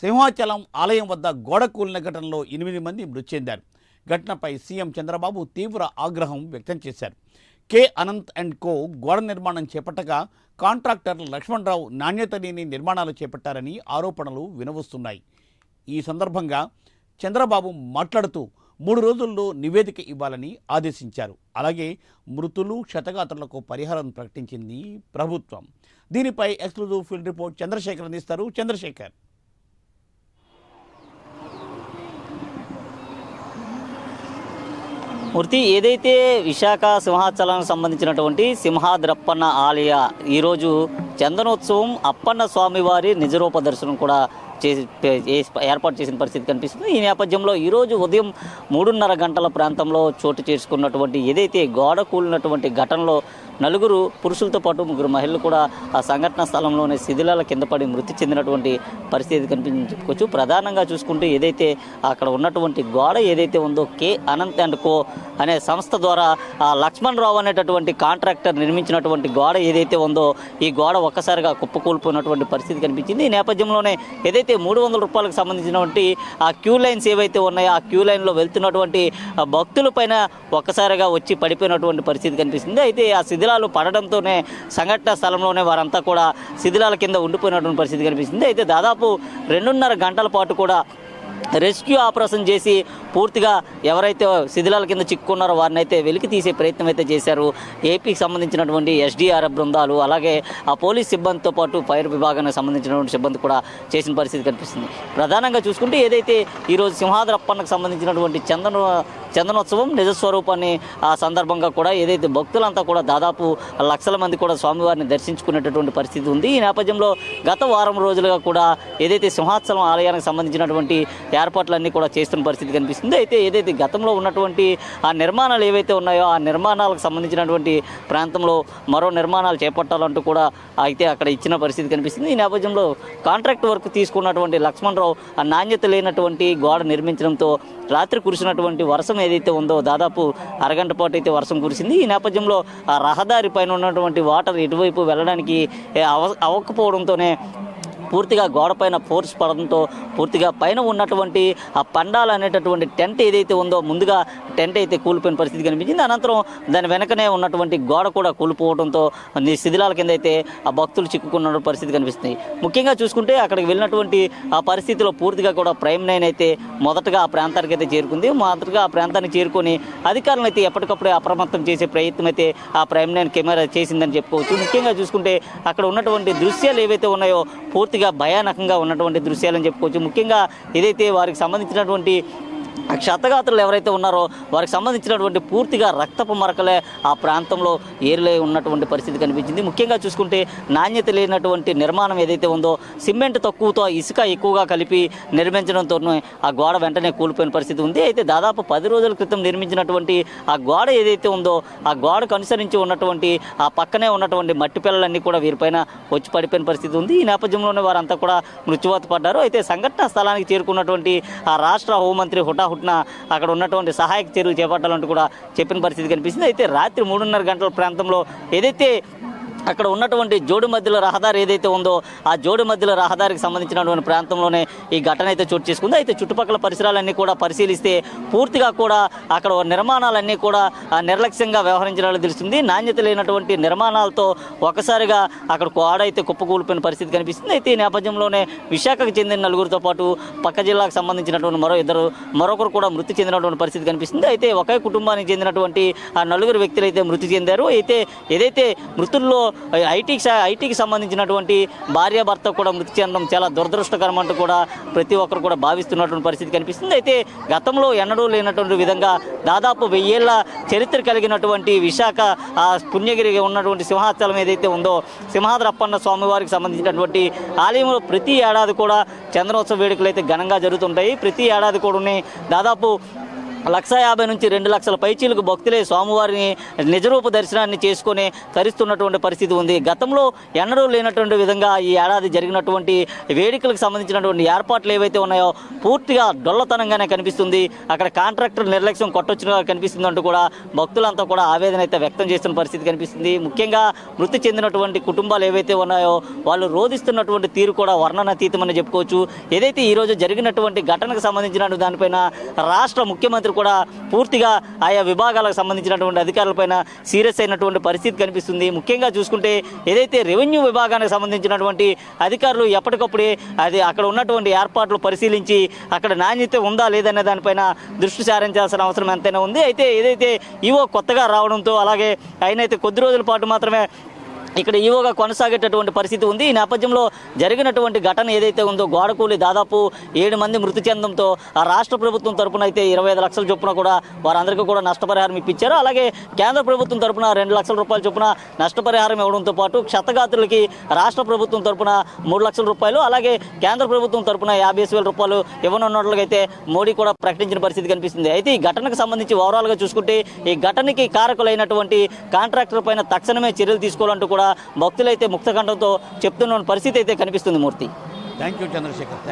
సింహాచలం ఆలయం వద్ద గోడ కూలిన ఘటనలో ఎనిమిది మంది మృతి చెందారు ఘటనపై సీఎం చంద్రబాబు తీవ్ర ఆగ్రహం వ్యక్తం చేశారు. కె. అనంత్ అండ్ కో గోడ నిర్మాణం చేపట్టగా కాంట్రాక్టర్ లక్ష్మణరావు నాణ్యత లేని నిర్మాణాలు చేపట్టారని ఆరోపణలు వినవస్తున్నాయి. ఈ సందర్భంగా చంద్రబాబు మాట్లాడుతూ మూడు రోజుల్లో నివేదిక ఇవ్వాలని ఆదేశించారు. అలాగే మృతులు క్షతగాత్రులకు పరిహారం ప్రకటించింది ప్రభుత్వం. దీనిపై ఎక్స్క్లూజివ్ ఫీల్డ్ రిపోర్ట్ చంద్రశేఖర్ అందిస్తారు. చంద్రశేఖర్. మూర్తి ఏదైతే విశాఖ సింహాచలానికి సంబంధించినటువంటి సింహాద్రప్పన్న ఆలయ ఈరోజు చందనోత్సవం అప్పన్న స్వామివారి నిజరూప దర్శనం కూడా చేసి ఏర్పాటు చేసిన పరిస్థితి కనిపిస్తుంది. ఈ నేపథ్యంలో ఈరోజు ఉదయం మూడున్నర గంటల ప్రాంతంలో చోటు చేసుకున్నటువంటి ఏదైతే గోడ కూలినటువంటి ఘటనలో నలుగురు పురుషులతో పాటు ముగ్గురు మహిళలు కూడా ఆ సంఘటన స్థలంలోనే శిథిలాల కింద పడి మృతి చెందినటువంటి పరిస్థితి కనిపించి చెప్పుకోవచ్చు ప్రధానంగా చూసుకుంటే ఏదైతే అక్కడ ఉన్నటువంటి గోడ ఏదైతే ఉందో కే అనంత్ అండ్ కో అనే సంస్థ ద్వారా ఆ లక్ష్మణ్ రావు అనేటటువంటి కాంట్రాక్టర్ నిర్మించినటువంటి గోడ ఏదైతే ఉందో ఈ గోడ ఒక్కసారిగా కుప్పకూలిపోయినటువంటి పరిస్థితి కనిపించింది. ఈ నేపథ్యంలోనే ఏదైతే మూడు వందల రూపాయలకు సంబంధించినటువంటి ఆ క్యూ లైన్స్ ఏవైతే ఉన్నాయో ఆ క్యూ లైన్లో వెళ్తున్నటువంటి భక్తుల పైన ఒక్కసారిగా వచ్చి పడిపోయినటువంటి పరిస్థితి కనిపిస్తుంది. అయితే ఆ శిథిలాలు పడడంతోనే సంఘటన స్థలంలోనే వారంతా కూడా శిథిలాల కింద ఉండిపోయినటువంటి పరిస్థితి కనిపిస్తుంది. అయితే దాదాపు రెండున్నర గంటల పాటు కూడా రెస్క్యూ ఆపరేషన్ చేసి పూర్తిగా ఎవరైతే శిథిలాల కింద చిక్కున్నారో వారిని అయితే వెలికి తీసే ప్రయత్నం అయితే చేశారు. ఏపీకి సంబంధించినటువంటి ఎస్డీఆర్ఎఫ్ బృందాలు అలాగే ఆ పోలీస్ సిబ్బందితో పాటు ఫైర్ విభాగానికి సంబంధించినటువంటి సిబ్బంది కూడా చేసిన పరిస్థితి కనిపిస్తుంది. ప్రధానంగా చూసుకుంటే ఏదైతే ఈరోజు సింహాద్రప్పన్నకు సంబంధించినటువంటి చందన చందనోత్సవం నిజస్వరూపాన్ని ఆ సందర్భంగా కూడా ఏదైతే భక్తులంతా కూడా దాదాపు లక్షల మంది కూడా స్వామివారిని దర్శించుకునేటటువంటి పరిస్థితి ఉంది. ఈ నేపథ్యంలో గత వారం రోజులుగా కూడా ఏదైతే సింహాచలం ఆలయానికి సంబంధించినటువంటి ఏర్పాట్లన్నీ కూడా చేస్తున్న పరిస్థితి కనిపిస్తుంది. అయితే ఏదైతే గతంలో ఉన్నటువంటి ఆ నిర్మాణాలు ఏవైతే ఉన్నాయో ఆ నిర్మాణాలకు సంబంధించినటువంటి ప్రాంతంలో మరో నిర్మాణాలు చేపట్టాలంటూ కూడా అయితే అక్కడ ఇచ్చిన పరిస్థితి కనిపిస్తుంది. ఈ నేపథ్యంలో కాంట్రాక్ట్ వర్క్ తీసుకున్నటువంటి లక్ష్మణ్ రావు ఆ నాణ్యత లేనటువంటి గోడ నిర్మించడంతో రాత్రి కురిసినటువంటి వర్షం ఏదైతే ఉందో దాదాపు అరగంట పాటు అయితే వర్షం కురిసింది. ఈ నేపథ్యంలో ఆ రహదారి పైన ఉన్నటువంటి వాటర్ ఎటువైపు వెళ్ళడానికి అవ అవ్వకపోవడంతోనే పూర్తిగా గోడపైన ఫోర్స్ పడడంతో పూర్తిగా పైన ఉన్నటువంటి ఆ పండాలు అనేటటువంటి టెంట్ ఏదైతే ఉందో ముందుగా టెంట్ అయితే కూలిపోయిన పరిస్థితి కనిపించింది. అనంతరం దాని వెనకనే ఉన్నటువంటి గోడ కూడా కూలిపోవడంతో నీ శిథిలాల కింద అయితే ఆ భక్తులు చిక్కుకున్న పరిస్థితి కనిపిస్తుంది. ముఖ్యంగా చూసుకుంటే అక్కడికి వెళ్ళినటువంటి ఆ పరిస్థితిలో పూర్తిగా కూడా ప్రైమ్ నైన్ అయితే మొదటగా ఆ ప్రాంతానికి అయితే చేరుకుంది. మొదటగా ఆ ప్రాంతానికి చేరుకొని అధికారులను అయితే ఎప్పటికప్పుడే అప్రమత్తం చేసే ప్రయత్నం అయితే ఆ ప్రైమ్ నైన్ కెమెరా చేసిందని చెప్పుకోవచ్చు. ముఖ్యంగా చూసుకుంటే అక్కడ ఉన్నటువంటి దృశ్యాలు ఏవైతే ఉన్నాయో పూర్తిగా భయానకంగా ఉన్నటువంటి దృశ్యాలని చెప్పుకోవచ్చు. ముఖ్యంగా ఏదైతే వారికి సంబంధించినటువంటి క్షతగాత్రులు ఎవరైతే ఉన్నారో వారికి సంబంధించినటువంటి పూర్తిగా రక్తపు మరకలే ఆ ప్రాంతంలో ఏరులే ఉన్నటువంటి పరిస్థితి కనిపించింది. ముఖ్యంగా చూసుకుంటే నాణ్యత లేనటువంటి నిర్మాణం ఏదైతే ఉందో సిమెంట్ తక్కువతో ఇసుక ఎక్కువగా కలిపి నిర్మించడంతో ఆ గోడ వెంటనే కూలిపోయిన పరిస్థితి ఉంది. అయితే దాదాపు పది రోజుల క్రితం నిర్మించినటువంటి ఆ గోడ ఏదైతే ఉందో ఆ గోడకు అనుసరించి ఉన్నటువంటి ఆ పక్కనే ఉన్నటువంటి మట్టి పిల్లలన్నీ కూడా వీరిపైన వచ్చి పడిపోయిన పరిస్థితి ఉంది. ఈ నేపథ్యంలోనే వారంతా కూడా మృత్యువాత పడ్డారు. అయితే సంఘటన స్థలానికి చేరుకున్నటువంటి ఆ రాష్ట్ర హోంమంత్రి హుటాహుట్న అక్కడ ఉన్నటువంటి సహాయక చర్యలు చేపట్టాలంటూ కూడా చెప్పిన పరిస్థితి కనిపిస్తుంది. అయితే రాత్రి మూడున్నర గంటల ప్రాంతంలో ఏదైతే అక్కడ ఉన్నటువంటి జోడు మధ్యలో రహదారి ఏదైతే ఉందో ఆ జోడు మధ్యలో రహదారికి సంబంధించినటువంటి ప్రాంతంలోనే ఈ ఘటన అయితే చోటు చేసుకుంది. అయితే చుట్టుపక్కల పరిసరాలన్నీ కూడా పరిశీలిస్తే పూర్తిగా కూడా అక్కడ నిర్మాణాలన్నీ కూడా నిర్లక్ష్యంగా వ్యవహరించడానికి తెలుస్తుంది. నాణ్యత లేనటువంటి నిర్మాణాలతో ఒకసారిగా అక్కడ ఆడ అయితే కుప్పకూలిపోయిన పరిస్థితి కనిపిస్తుంది. అయితే ఈ నేపథ్యంలోనే విశాఖకు చెందిన నలుగురితో పాటు పక్క జిల్లాకు సంబంధించినటువంటి మరో ఇద్దరు మరొకరు కూడా మృతి చెందినటువంటి పరిస్థితి కనిపిస్తుంది. అయితే ఒకే కుటుంబానికి చెందినటువంటి ఆ నలుగురు వ్యక్తులు అయితే మృతి చెందారు. అయితే ఏదైతే మృతుల్లో ఐటీకి ఐటీకి సంబంధించినటువంటి భార్య భర్త కూడా మృతి చెందడం చాలా దురదృష్టకరం అంటూ కూడా ప్రతి ఒక్కరు కూడా భావిస్తున్నటువంటి పరిస్థితి కనిపిస్తుంది. అయితే గతంలో ఎన్నడూ లేనటువంటి విధంగా దాదాపు వెయ్యేళ్ళ చరిత్ర కలిగినటువంటి విశాఖ ఆ పుణ్యగిరి ఉన్నటువంటి సింహాచలం ఏదైతే ఉందో సింహాద్రప్పన్న స్వామివారికి సంబంధించినటువంటి ఆలయంలో ప్రతి ఏడాది కూడా చంద్రోత్సవ వేడుకలు అయితే ఘనంగా జరుగుతుంటాయి. ప్రతి ఏడాది కూడా దాదాపు లక్ష యాభై నుంచి రెండు లక్షల పైచీలకు భక్తులే స్వామివారిని నిజరూప దర్శనాన్ని చేసుకొని తరిస్తున్నటువంటి పరిస్థితి ఉంది. గతంలో ఎన్నడూ లేనటువంటి విధంగా ఈ ఏడాది జరిగినటువంటి వేడుకలకు సంబంధించినటువంటి ఏర్పాట్లు ఏవైతే ఉన్నాయో పూర్తిగా డొల్లతనంగానే కనిపిస్తుంది. అక్కడ కాంట్రాక్టర్ నిర్లక్ష్యం కొట్టొచ్చినగా కనిపిస్తుంది అంటూ కూడా భక్తులంతా కూడా ఆవేదన అయితే వ్యక్తం చేస్తున్న పరిస్థితి కనిపిస్తుంది. ముఖ్యంగా మృతి చెందినటువంటి కుటుంబాలు ఏవైతే ఉన్నాయో వాళ్ళు రోధిస్తున్నటువంటి తీరు కూడా వర్ణనాతీతమని చెప్పుకోవచ్చు. ఏదైతే ఈ రోజు జరిగినటువంటి ఘటనకు సంబంధించిన దానిపైన రాష్ట్ర ముఖ్యమంత్రి కూడా పూర్తిగా ఆయా విభాగాలకు సంబంధించినటువంటి అధికారులపైన సీరియస్ అయినటువంటి పరిస్థితి కనిపిస్తుంది. ముఖ్యంగా చూసుకుంటే ఏదైతే రెవెన్యూ విభాగానికి సంబంధించినటువంటి అధికారులు ఎప్పటికప్పుడే అది అక్కడ ఉన్నటువంటి ఏర్పాట్లు పరిశీలించి అక్కడ నాణ్యత ఉందా లేదనే దానిపైన దృష్టి సారించాల్సిన అవసరం ఎంతైనా ఉంది. అయితే ఏదైతే ఈవో కొత్తగా రావడంతో అలాగే ఆయన అయితే కొద్ది రోజుల పాటు మాత్రమే ఇక్కడ ఈవోగా కొనసాగేటటువంటి పరిస్థితి ఉంది. ఈ నేపథ్యంలో జరిగినటువంటి ఘటన ఏదైతే ఉందో గోడకూలి దాదాపు ఏడు మంది మృతి చెందడంతో ఆ రాష్ట్ర ప్రభుత్వం తరపున అయితే ఇరవై ఐదు లక్షల చొప్పున కూడా వారందరికీ కూడా నష్టపరిహారం ఇప్పించారు. అలాగే కేంద్ర ప్రభుత్వం తరపున రెండు లక్షల రూపాయల చొప్పున నష్టపరిహారం ఇవ్వడంతో పాటు క్షతగాత్రులకి రాష్ట్ర ప్రభుత్వం తరపున మూడు లక్షల రూపాయలు అలాగే కేంద్ర ప్రభుత్వం తరపున యాభై వేల రూపాయలు ఇవ్వనున్నట్లుగైతే మోడీ కూడా ప్రకటించిన పరిస్థితి కనిపిస్తుంది. అయితే ఈ ఘటనకు సంబంధించి ఓవరాల్గా చూసుకుంటే ఈ ఘటనకి కారకులైనటువంటి కాంట్రాక్టర్ పైన తక్షణమే చర్యలు తీసుకోవాలంటూ కూడా భక్తులైతే ముక్తకంఠంతో చెప్తున్న పరిస్థితి అయితే కనిపిస్తుంది మూర్తి. Thank you Chandrasekhar